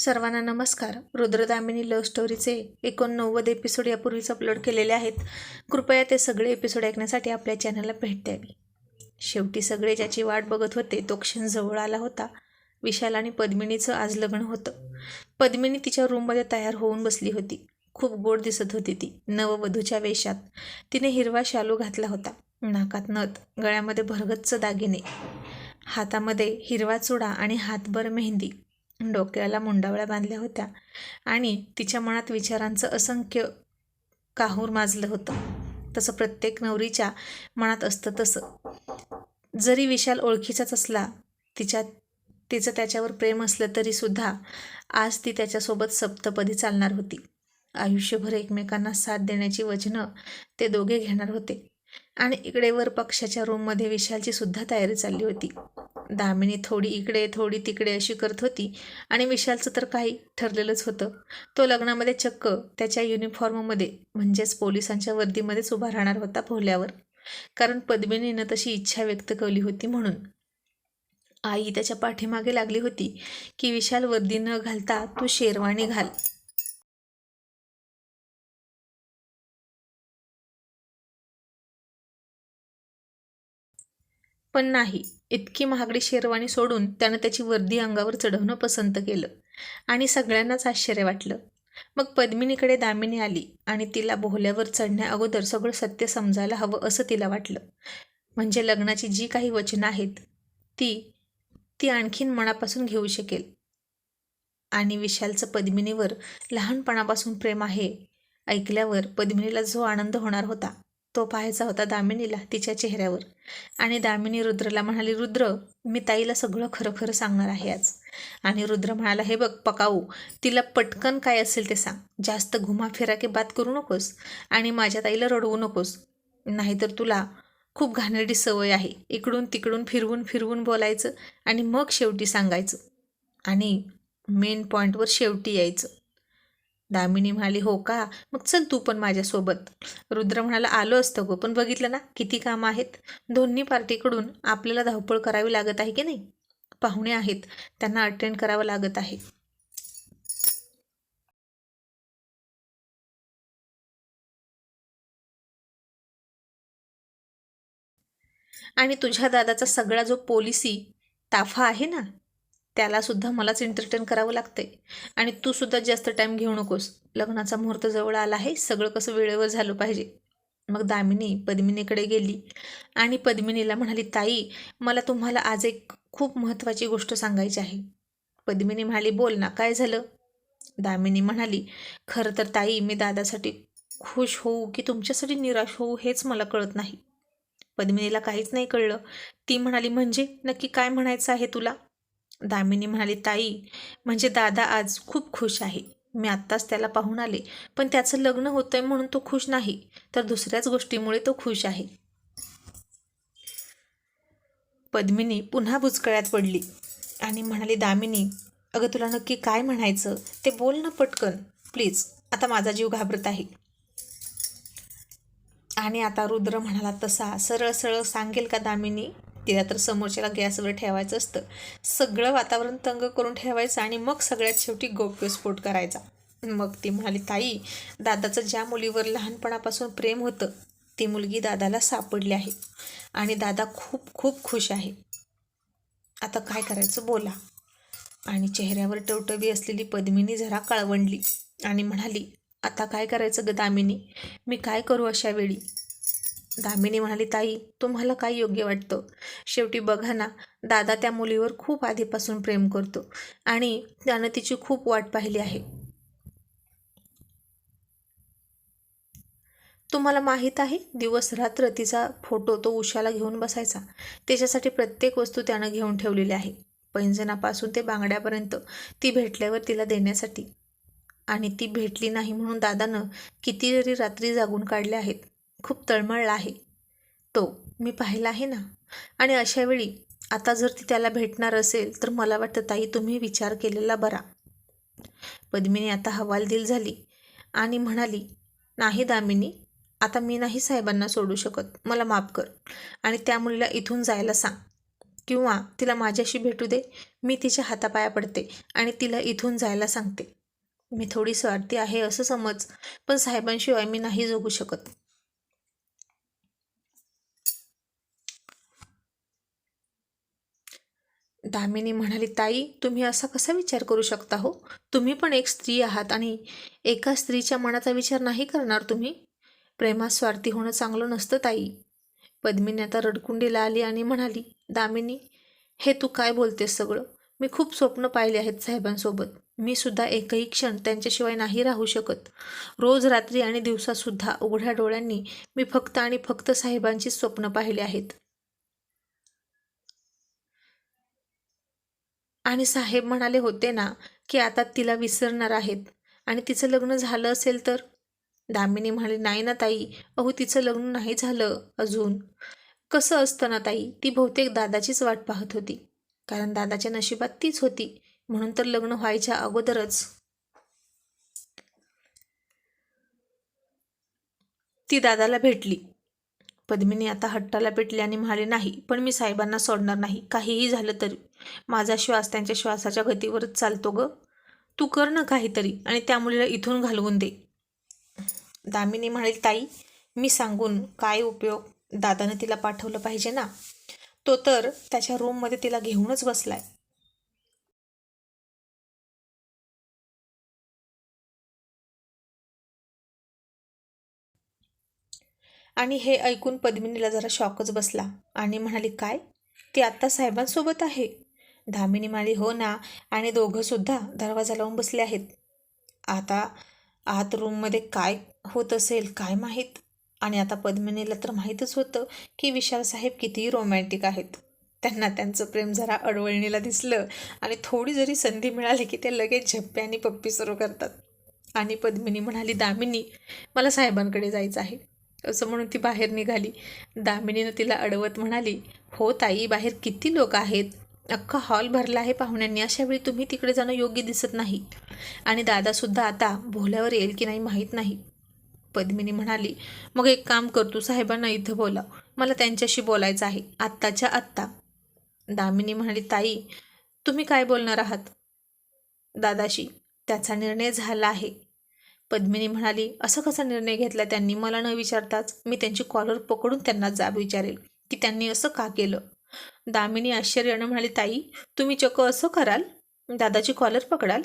सर्वांना नमस्कार. रुद्रदामिनी लव्ह स्टोरीचे एकोणनव्वद एपिसोड यापूर्वीच अपलोड केलेले आहेत. कृपया ते सगळे एपिसोड ऐकण्यासाठी आपल्या चॅनलला भेट द्यावी. शेवटी सगळे ज्याची वाट बघत होते तो क्षण जवळ आला होता. विशाल आणि पद्मिनीचं आज लग्न होतं. पद्मिनी तिच्या रूममध्ये तयार होऊन बसली होती. खूप गोड दिसत होती ती नववधूच्या वेशात. तिने हिरवा शालू घातला होता. नाकात नथ गळ्यामध्ये भरगच्च दागिने. हातामध्ये हिरवा चुडा आणि हातभर मेहंदी. डोक्याला मुंडावळ्या बांधल्या होत्या आणि तिच्या मनात विचारांचं असंख्य काहूर माजलं होतं. तसं प्रत्येक नवरीच्या मनात असतं तसं. जरी विशाल ओळखीचाच असला तिच्या तिचं त्याच्यावर प्रेम असलं तरीसुद्धा आज ती त्याच्यासोबत सप्तपदी चालणार होती. आयुष्यभर एकमेकांना साथ देण्याची वचनं ते दोघे घेणार होते. आणि इकडे वर पक्षाच्या रूममध्ये विशालची सुद्धा तयारी चालली होती. दामिनी थोडी इकडे थोडी तिकडे अशी करत होती आणि विशालचं तर काही ठरलेलंच होतं. तो लग्नामध्ये चक्क त्याच्या युनिफॉर्ममध्ये म्हणजेच पोलिसांच्या वर्दीमध्येच उभा राहणार होता भोल्यावर कारण पद्मिनीनं तशी इच्छा व्यक्त केली होती म्हणून. आई त्याच्या पाठीमागे लागली होती की विशाल वर्दी न घालता तू शेरवाणी घाल. पण नाही. इतकी महागडी शेरवाणी सोडून त्यानं त्याची वर्दी अंगावर चढवणं पसंत केलं. आणि सगळ्यांनाच आश्चर्य वाटलं. मग पद्मिनीकडे दामिनी आली आणि तिला बोहल्यावर चढण्या अगोदर सगळं सत्य समजायला हवं असं तिला वाटलं. म्हणजे लग्नाची जी काही वचनं आहेत ती ती आणखीन मनापासून घेऊ शकेल. आणि विशालचं पद्मिनीवर लहानपणापासून प्रेम आहे ऐकल्यावर पद्मिनीला जो आनंद होणार होता तो पाहायचा होता दामिनीला तिच्या चेहऱ्यावर. आणि दामिनी रुद्रला म्हणाली रुद्र मी ताईला सगळं खरं खरं सांगणार आहे आज. आणि रुद्र म्हणाला हे बघ पकाऊ तिला पटकन काय असेल ते सांग. जास्त घुमाफिरा के बात करू नकोस आणि माझ्या ताईला रडवू नकोस. नाहीतर तुला खूप घाणेरडी सवय आहे. इकडून तिकडून फिरवून फिरवून बोलायचं आणि मग शेवटी सांगायचं. आणि मेन पॉईंटवर शेवटी यायचं. दामिनी म्हणाली हो का? मग चल तू पण माझ्यासोबत. रुद्र म्हणाला आलो असतं गो पण बघितलं ना किती कामं आहेत. दोन्ही पार्टीकडून आपल्याला धावपळ करावी लागत आहे की नाही? पाहुणे आहेत त्यांना अटेंड करावं लागत आहे. आणि तुझ्या दादाचा सगळा जो पोलिसी ताफा आहे ना त्यालासुद्धा मलाच एंटरटेन करावं लागतंय. आणि तू सुद्धा जास्त टाईम घेऊ नकोस. लग्नाचा मुहूर्त जवळ आला आहे. सगळं कसं वेळेवर झालं पाहिजे. मग दामिनी पद्मिनीकडे गेली. आणि पद्मिनीला म्हणाली ताई मला तुम्हाला आज एक खूप महत्त्वाची गोष्ट सांगायची आहे. पद्मिनी म्हणाली बोल ना काय झालं? दामिनी म्हणाली खरं तर ताई मी दादासाठी खुश होऊ की तुमच्यासाठी निराश होऊ हेच मला कळत नाही. पद्मिनीला काहीच नाही कळलं. ती म्हणाली म्हणजे? नक्की काय म्हणायचं आहे तुला? दामिनी म्हणाली ताई म्हणजे दादा आज खूप खुश आहे. मी आत्ताच त्याला पाहून आले. पण त्याचं लग्न होतं आहे म्हणून तो खुश नाही. तर दुसऱ्याच गोष्टीमुळे तो खुश आहे. पद्मिनी पुन्हा बुचकळ्यात पडली आणि म्हणाली दामिनी अगं तुला नक्की काय म्हणायचं? ते बोल ना पटकन. प्लीज आता माझा जीव घाबरत आहे. आणि आता रुद्र म्हणाला तसा सरळ सरळ सांगेल का दामिनी? तिला तर समोरच्याला गॅसवर ठेवायचं असतं. सगळं वातावरण तंग करून ठेवायचं आणि मग सगळ्यात शेवटी गौप्यस्फोट करायचा. मग ती म्हणाली ताई दादाचं ज्या मुलीवर लहानपणापासून प्रेम होतं ती मुलगी दादाला सापडली आहे आणि दादा खूप खूप खुश आहे. आता काय करायचं बोला. आणि चेहऱ्यावर टवटवी असलेली पद्मिनी जरा कळवंडली आणि म्हणाली आता काय करायचं ग दामिनी? मी काय करू अशा वेळी? दामिनी म्हणाली ताई तुम्हाला काय योग्य वाटतं? शेवटी बघा ना दादा त्या मुलीवर खूप आधीपासून प्रेम करतो आणि त्यानं तिची खूप वाट पाहिली आहे. तुम्हाला माहीत आहे दिवस रात्र तिचा फोटो तो उशाला घेऊन बसायचा. त्याच्यासाठी प्रत्येक वस्तू त्यानं घेऊन ठेवलेली आहे. पैंजनापासून ते बांगड्यापर्यंत ती भेटल्यावर तिला देण्यासाठी. आणि ती भेटली नाही म्हणून दादानं किती जरी रात्री जागून काढले आहेत. खूप तळमळला आहे. तो मी पाहिला आहे ना? आणि अशावेळी आता जर ती त्याला भेटणार असेल तर मला वाटतं ताई तुम्ही विचार केलेला बरा. पद्मिनी आता हवालदिल झाली आणि म्हणाली नाही दामिनी आता मी नाही साहेबांना सोडू शकत. मला माफ कर आणि त्या मुलीला इथून जायला सांग. किंवा तिला माझ्याशी भेटू दे. मी तिच्या हातापाया पडते आणि तिला इथून जायला सांगते. मी थोडी स्वार्थी आहे असं समज पण साहेबांशिवाय मी नाही जगू शकत. दामिनी म्हणाली ताई तुम्ही असा कसा विचार करू शकता हो? तुम्ही पण एक स्त्री आहात आणि एका स्त्रीच्या मनाचा विचार नाही करणार तुम्ही? प्रेमात स्वार्थी होणं चांगलं नसतं ताई. पद्मिनी आता रडकुंडीला आली आणि म्हणाली दामिनी हे तू काय बोलतेस सगळं? मी खूप स्वप्न पाहिले आहेत साहेबांसोबत. मी सुद्धा एकही क्षण त्यांच्याशिवाय नाही राहू शकत. रोज रात्री आणि दिवसासुद्धा उघड्या डोळ्यांनी मी फक्त आणि फक्त साहेबांचीच स्वप्न पाहिले आहेत. आणि साहेब म्हणाले होते ना की आता तिला विसरणार आहेत. आणि तिचं लग्न झालं असेल तर? दामिनी म्हणाली नाही ना ताई अहो तिचं लग्न नाही झालं अजून. कसं असतं ना ताई ती बहुतेक दादाचीच वाट पाहत होती. कारण दादाच्या नशिबात तीच होती म्हणून तर लग्न व्हायच्या अगोदरच. ती दादाला भेटली. पद्मिनी आता हट्टाला पेटली आणि म्हणाली नाही पण मी साहेबांना सोडणार नाही. काहीही झालं तरी. माझा श्वास त्यांच्या श्वासाच्या गतीवरच चालतो ग. तू कर ना काहीतरी आणि त्या मुलीला इथून घालवून दे. दामिनी म्हणाली ताई मी सांगून काय उपयोग दादानं तिला पाठवलं पाहिजे ना? तो तर त्याच्या रूममध्ये तिला घेऊनच बसलाय. आणि हे ऐकून पद्मिनीला जरा शॉकच बसला आणि म्हणाली काय? ती आत्ता साहेबांसोबत आहे. धामिनी म्हणाली हो ना आणि दोघंसुद्धा दरवाजा लावून बसले आहेत. आता आत रूममध्ये काय होत असेल काय माहीत? आणि आता पद्मिनीला तर माहीतच होतं की विशाल साहेब कितीही रोमॅन्टिक आहेत. त्यांना त्यांचं प्रेम जरा अडवळणीला दिसलं आणि थोडी जरी संधी मिळाली की ते लगेच झप्पे आणि पप्पी सुरू करतात. आणि पद्मिनी म्हणाली दामिनी मला साहेबांकडे जायचं आहे. असं म्हणून ती बाहेर निघाली. दामिनीनं तिला अडवत म्हणाली हो ताई बाहेर किती लोक आहेत? अख्खा हॉल भरला आहे पाहुण्यांनी. अशावेळी तुम्ही तिकडे जाणं योग्य दिसत नाही. आणि दादासुद्धा आता भोल्यावर येईल की नाही माहीत नाही. पद्मिनी म्हणाली मग एक काम करतो साहेबांना इथं बोलाव. मला त्यांच्याशी बोलायचं आहे. आत्ताच्या आत्ता. दामिनी म्हणाली ताई तुम्ही काय बोलणार आहात? दादाशी त्याचा निर्णय झाला आहे. पद्मिनी म्हणाली असं कसा निर्णय घेतला त्यांनी? मला न विचारताच मी त्यांची कॉलर पकडून त्यांना जाब विचारेल की त्यांनी असं का केलं? दामिनी आश्चर्यानं म्हणाली ताई तुम्ही चक्क असं कराल? दादाची कॉलर पकडाल?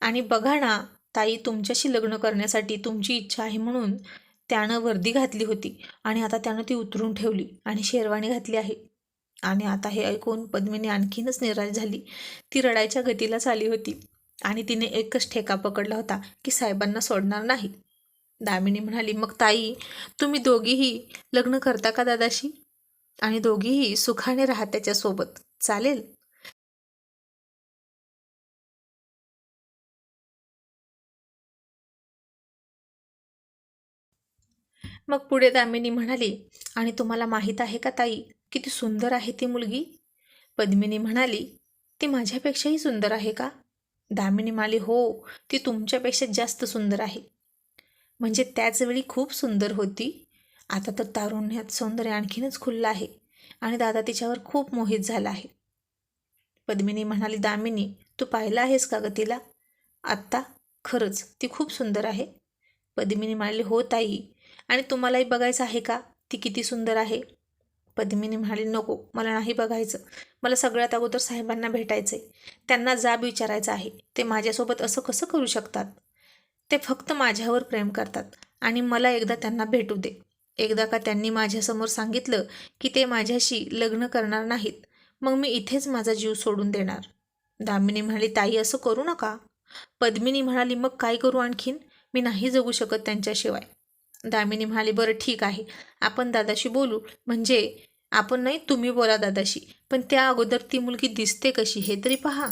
आणि बघा ना ताई तुमच्याशी लग्न करण्यासाठी तुमची इच्छा आहे म्हणून त्यानं वर्दी घातली होती आणि आता त्यानं ती उतरून ठेवली आणि शेरवाणी घातली आहे. आणि आता हे ऐकून पद्मिनी आणखीनच निराश झाली. ती रडायच्या गतीलाच आली होती आणि तिने एकच ठेका पकडला होता की साहेबांना सोडणार नाही. दामिनी म्हणाली मग ताई तुम्ही दोघीही लग्न करता का दादाशी? आणि दोघीही सुखाने राहा त्याच्यासोबत. चालेल? मग पुढे दामिनी म्हणाली आणि तुम्हाला माहीत आहे का ताई किती सुंदर आहे ती मुलगी. पद्मिनी म्हणाली ती माझ्यापेक्षाही सुंदर आहे का? दामिनी म्हणाली हो ती तुमच्यापेक्षा जास्त सुंदर आहे. म्हणजे त्याचवेळी खूप सुंदर होती. आता तर तारुण्यात सौंदर्य आणखीनच खुललं आहे आणि दादा तिच्यावर खूप मोहित झाला आहे. पद्मिनी म्हणाली दामिनी तू पाहिलं आहेस का ग तिला? आत्ता खरंच ती खूप सुंदर आहे. पद्मिनी म्हणाली हो ताई. आणि तुम्हालाही बघायचं आहे का? ती किती सुंदर आहे. पद्मिनी म्हणाली नको मला नाही बघायचं. मला सगळ्यात अगोदर साहेबांना भेटायचं आहे त्यांना जाब विचारायचं आहे. ते माझ्यासोबत असं कसं करू शकतात? ते फक्त माझ्यावर प्रेम करतात आणि मला एकदा त्यांना भेटू दे. एकदा का त्यांनी माझ्यासमोर सांगितलं की ते माझ्याशी लग्न करणार नाहीत मग मी इथेच माझा जीव सोडून देणार. दामिनी म्हणाली ताई असं करू नका. पद्मिनी म्हणाली मग काय करू आणखीन? मी नाही जगू शकत त्यांच्याशिवाय. दामिनी म्हणाली बरं ठीक आहे. आपण दादाशी बोलू. म्हणजे? आपण नाही तुम्ही बोला दादाशी. पण त्या अगोदर ती मुलगी दिसते कशी हे तरी पहा.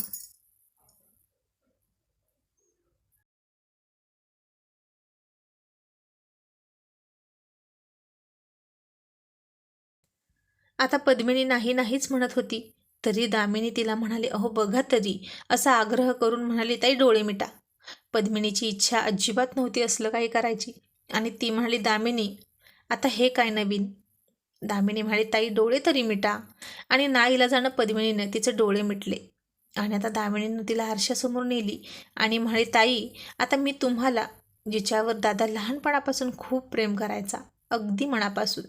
आता पद्मिनी नाही नाहीच म्हणत होती. तरी दामिनी तिला म्हणाली अहो बघा तरी. असा आग्रह करून म्हणाली ताई डोळे मिटा. पद्मिनीची इच्छा अजिबात नव्हती असलं काही करायची. आणि ती म्हणाली दामिनी आता हे काय नवीन दामिनी म्हणाली ताई डोळे तरी मिटा. आणि ना जाणं पद्मिनीनं तिचे डोळे मिटले. आणि आता दामिनीनं तिला आरशासमोर नेली आणि म्हणाली ताई आता मी तुम्हाला जिच्यावर दादा लहानपणापासून खूप प्रेम करायचा अगदी मनापासून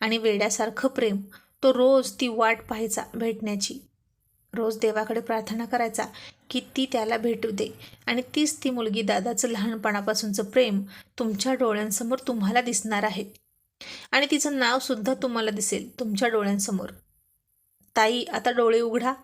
आणि वेड्यासारखं प्रेम तो रोज ती वाट पाहायचा भेटण्याची रोज देवाकडे प्रार्थना करायचा की ती त्याला भेटू दे. आणि तीच ती मुलगी दादाचं लहानपणापासूनचं प्रेम तुमच्या डोळ्यांसमोर तुम्हाला दिसणार आहे. आणि तिचं नावसुद्धा तुम्हाला दिसेल तुमच्या डोळ्यांसमोर. ताई आता डोळे उघडा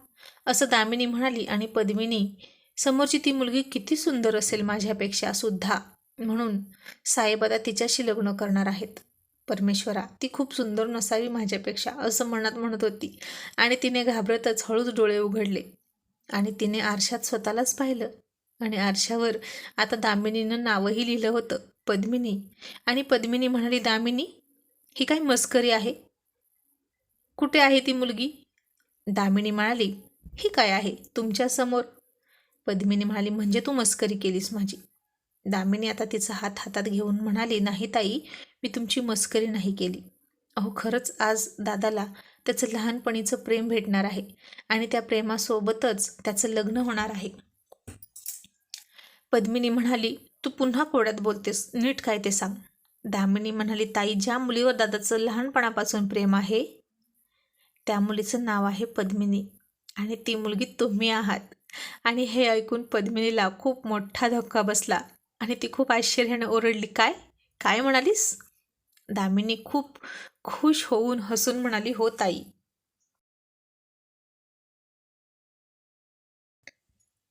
असं दामिनी म्हणाली आणि पद्मिनी समोरची ती मुलगी किती सुंदर असेल माझ्यापेक्षा सुद्धा म्हणून साहेब आता तिच्याशी लग्न करणार आहेत. परमेश्वरा ती खूप सुंदर नसावी माझ्यापेक्षा असं मनात म्हणत होती. आणि तिने घाबरतच हळूच डोळे उघडले. आणि तिने आरशात स्वतःलाच पाहिलं. आणि आरशावर आता दामिनीनं नावही लिहिलं होतं पद्मिनी. आणि पद्मिनी म्हणाली दामिनी ही काय मस्करी आहे? कुठे आहे ती मुलगी? दामिनी म्हणाली ही काय आहे? तुमच्यासमोर पद्मिनी म्हणाली म्हणजे तू मस्करी केलीस माझी. दामिनी आता तिचा हात हातात घेऊन म्हणाली नाही ताई मी तुमची मस्करी नाही केली. अहो खरंच आज दादाला त्याचं लहानपणीचं प्रेम भेटणार आहे आणि त्या प्रेमासोबतच त्याचं लग्न होणार आहे. पद्मिनी म्हणाली तू पुन्हा कोड्यात बोलतेस नीट काय ते सांग. दामिनी म्हणाली ताई ज्या मुलीवर दादाचं लहानपणापासून प्रेम आहे त्या मुलीचं नाव आहे पद्मिनी आणि ती मुलगी तुम्ही आहात. आणि हे ऐकून पद्मिनीला खूप मोठा धक्का बसला आणि ती खूप आश्चर्याने ओरडली काय? काय म्हणालीस? दामिनी खूप खुश होऊन हसून म्हणाली हो ताई.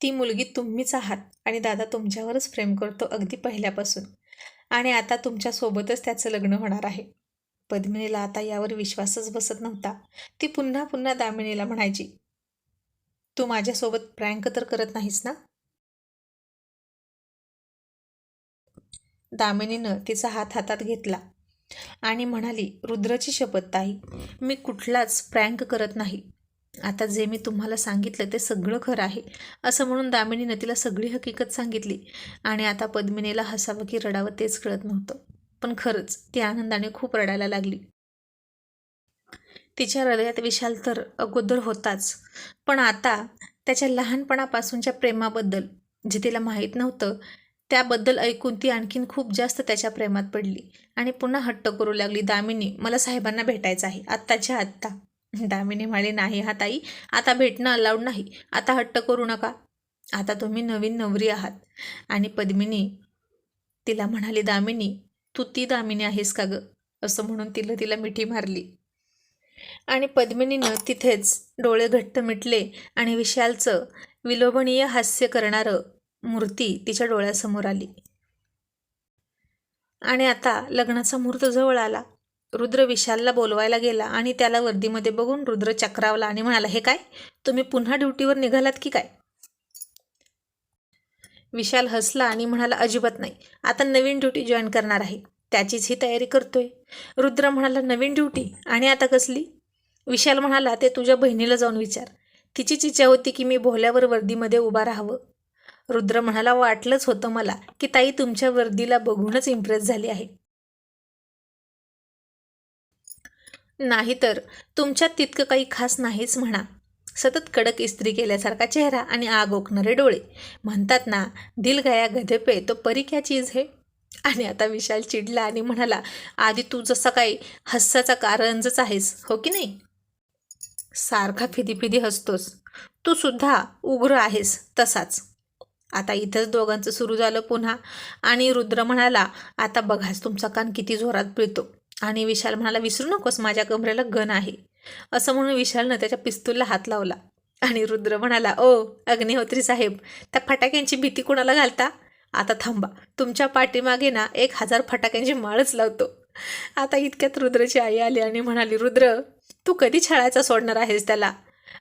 ती मुलगी तुम्हीच आहात आणि दादा तुमच्यावरच प्रेम करतो अगदी पहिल्यापासून. आणि आता तुमच्यासोबतच त्याचं लग्न होणार आहे. पद्मिनीला आता यावर विश्वासच बसत नव्हता. ती पुन्हा पुन्हा दामिनीला म्हणायची तू माझ्यासोबत प्रँक तर करत नाहीस ना? दामिनीनं तिचा हात हातात घेतला. आणि म्हणाली रुद्राची शपथ ताई. मी कुठलाच प्रँक करत नाही. आता जे मी तुम्हाला सांगितलं ते सगळं खरं आहे. असं म्हणून दामिनीनं तिला सगळी हकीकत सांगितली आणि आता पद्मिनीला हसावं की रडावं तेच कळत नव्हतं. पण खरंच ती आनंदाने खूप रडायला लागली. तिच्या हृदयात विशाल तर अगोदर होताच. पण आता त्याच्या लहानपणापासूनच्या प्रेमाबद्दल जे तिला माहीत नव्हतं त्याबद्दल ऐकून ती आणखीन खूप जास्त त्याच्या प्रेमात पडली. आणि पुन्हा हट्ट करू लागली दामिनी मला साहेबांना भेटायचं आहे. आत्ताच्या आत्ता. दामिनी म्हणाली नाही हा ताई आता भेटणं अलाउड नाही. आता हट्ट करू नका. आता तुम्ही नवीन नवरी आहात. आणि पद्मिनी तिला म्हणाली दामिनी तू ती दामिनी आहेस का गं? असं म्हणून तिला तिला मिठी मारली. आणि पद्मिनीनं तिथेच डोळे घट्ट मिटले आणि विशालचं विलोभनीय हास्य करणारं मूर्ती तिच्या डोळ्यासमोर आली. आणि आता लग्नाचा मुहूर्त जवळ आला. रुद्र विशालला बोलवायला गेला आणि त्याला वर्दीमध्ये बघून रुद्र चक्रावला आणि म्हणाला हे काय? तुम्ही पुन्हा ड्युटीवर निघालात की काय? विशाल हसला आणि म्हणाला अजिबात नाही. आता नवीन ड्युटी जॉईन करणार आहे. त्याचीच ही तयारी करतोय. रुद्र म्हणाला नवीन ड्युटी? आणि आता कसली? विशाल म्हणाला ते तुझ्या बहिणीला जाऊन विचार. तिचीच इच्छा होती की मी भोल्यावर वर्दीमध्ये उभा राहावं. रुद्र म्हणाला वाटलंच होतं मला की ताई तुमच्या वर्दीला बघूनच इम्प्रेस झाली आहे. नाहीतर तुमच्यात तितकं काही खास नाहीच म्हणा. सतत कडक इस्त्री केल्यासारखा चेहरा आणि आग ओकणारे डोळे. म्हणतात ना दिल गया गधे पे तो परी क्या चीज हे? आणि आता विशाल चिडला आणि म्हणाला आधी तू जसा काही हस्साचा कारंजच आहेस हो की नाही? सारखा फिदी फिदी हसतोस. तू सुद्धा उग्र आहेस तसाच. आता इथंच दोघांचं सुरू झालं पुन्हा. आणि रुद्र म्हणाला आता बघाच तुमचा कान किती जोरात पिळतो. आणि विशाल म्हणाला विसरू नकोस माझ्या कमरेला गन आहे. असं म्हणून विशालनं त्याच्या पिस्तूलला हात लावला. आणि रुद्र म्हणाला ओ अग्निहोत्री साहेब त्या फटाक्यांची भीती कुणाला घालता? आता थांबा तुमच्या पाठीमागे ना एक हजार फटाक्यांची माळच लावतो. आता इतक्यात रुद्रची आई आली आणि म्हणाली रुद्र तू कधी छळायचा सोडणार आहेस त्याला?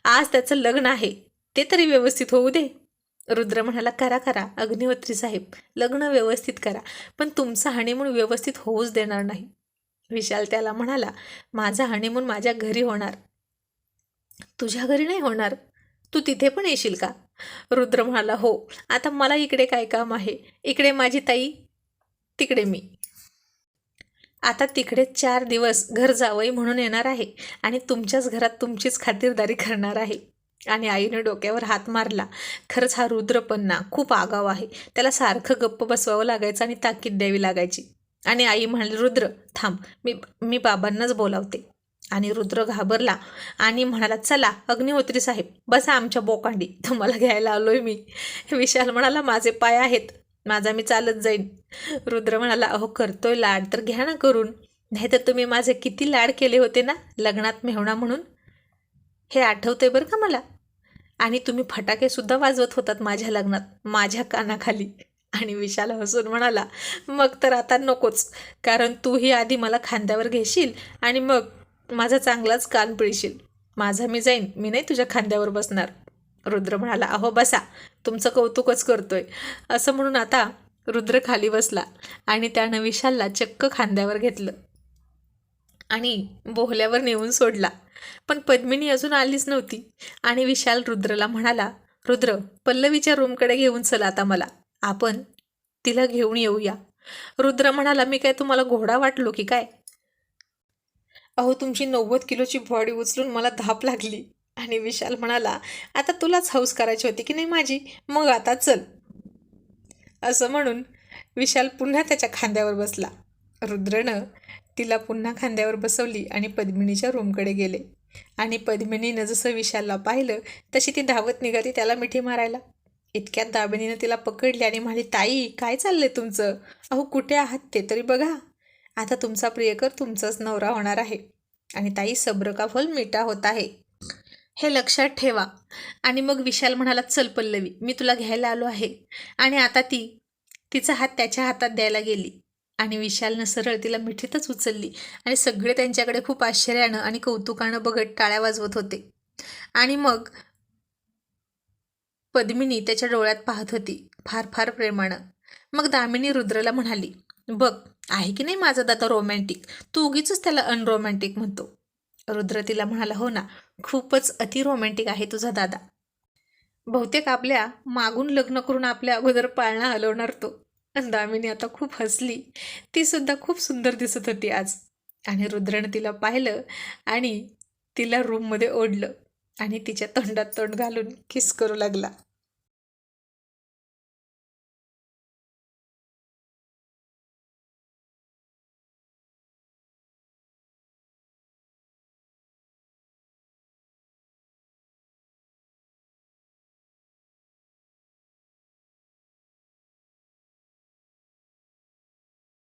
आज त्याचं लग्न आहे. ते तरी व्यवस्थित होऊ दे. रुद्र म्हणाला करा करा अग्निहोत्री साहेब लग्न व्यवस्थित करा पण तुमचा हनीमून व्यवस्थित होऊच देणार नाही. विशाल त्याला म्हणाला माझा हनीमून माझ्या घरी होणार. तुझ्या घरी नाही होणार? तू तिथे पण येशील का? रुद्र म्हणाला हो आता मला इकडे काय काम आहे? इकडे माझी ताई तिकडे मी. आता तिकडे चार दिवस घर जावई म्हणून येणार आहे आणि तुमच्याच घरात तुमचीच खातिरदारी करणार आहे. आणि आईने डोक्यावर हात मारला. खरंच हा रुद्रपन्ना खूप आगाव आहे. त्याला सारखं गप्प बसवावं लागायचं आणि ताकीद द्यावी लागायची. आणि आई म्हणाली रुद्र थांब. मी मी बाबांनाच बोलावते. आणि रुद्र घाबरला आणि म्हणाला चला अग्निहोत्री साहेब बसा आमच्या बोकांडी. तुम्हाला घ्यायला आलोय मी. विशाल म्हणाला माझे पाय आहेत. माझा मी चालत जाईन. रुद्र म्हणाला अहो करतोय लाड तर घ्या ना करून. नाहीतर तुम्ही माझे किती लाड केले होते ना लग्नात मेहणा म्हणून. हे आठवतंय बरं का मला? आणि तुम्ही फटाकेसुद्धा वाजवत होतात माझ्या लग्नात माझ्या कानाखाली. आणि विशाल हसून म्हणाला मग तर आता नकोच कारण तूही आधी मला खांद्यावर घेशील आणि मग माझा चांगलाच कान पिळशील. माझा मी जाईन मी नाही तुझ्या खांद्यावर बसणार. रुद्र म्हणाला अहो बसा तुमचं कौतुकच करतोय. असं म्हणून आता रुद्र खाली बसला आणि त्यानं विशालला चक्क खांद्यावर घेतलं. आणि बोहल्यावर नेऊन सोडला. पण पद्मिनी अजून आलीच नव्हती आणि विशाल रुद्रला म्हणाला रुद्र पल्लवीच्या रूमकडे घेऊन चल आता मला. आपण तिला घेऊन येऊया. रुद्र म्हणाला मी काय तुम्हाला घोडा वाटलो की काय? अहो तुमची नव्वद किलोची बॉडी उचलून मला धाप लागली. आणि विशाल म्हणाला आता तुलाच हौस करायची होती की नाही माझी? मग आता चल. असं म्हणून विशाल पुन्हा त्याच्या खांद्यावर बसला. रुद्रनं तिला पुन्हा खांद्यावर बसवली आणि पद्मिनीच्या रूमकडे गेले. आणि पद्मिनीनं जसं विशालला पाहिलं तशी ती धावत निघाली त्याला मिठी मारायला. इतक्यात दाबिनीनं तिला पकडली आणि म्हणाली ताई काय चाललंय तुमचं? अहो कुठे आहात ते तरी बघा. आता तुमचा प्रियकर तुमचाच नवरा होणार आहे. आणि ताई सब्र का फल मिठा होत आहे? हे लक्षात ठेवा. आणि मग विशाल म्हणाला चल पल्लवी मी तुला घ्यायला आलो आहे. आणि आता ती तिचा हात त्याच्या हातात द्यायला गेली. आणि विशालनं सरळ तिला मिठीतच उचलली आणि सगळे त्यांच्याकडे खूप आश्चर्यानं आणि कौतुकानं बघत टाळ्या वाजवत होते. आणि मग पद्मिनी त्याच्या डोळ्यात पाहत होती फार फार प्रेमानं. मग दामिनी रुद्रला म्हणाली बघ आहे की नाही माझा दादा रोमॅन्टिक तू उगीच त्याला अनरोमॅन्टिक म्हणतो. रुद्र तिला म्हणाला हो ना खूपच अति रोमॅन्टिक आहे तुझा दादा. बहुतेक आपल्या मागून लग्न करून आपल्या अगोदर पाळणा हलवणार तो. दामिनी आता खूप हसली. ती सुद्धा खूप सुंदर दिसत होती आज. आणि रुद्रनं तिला पाहिलं आणि तिला रूममध्ये ओढलं. आणि तिच्या तोंडात तोंड घालून किस करू लागला.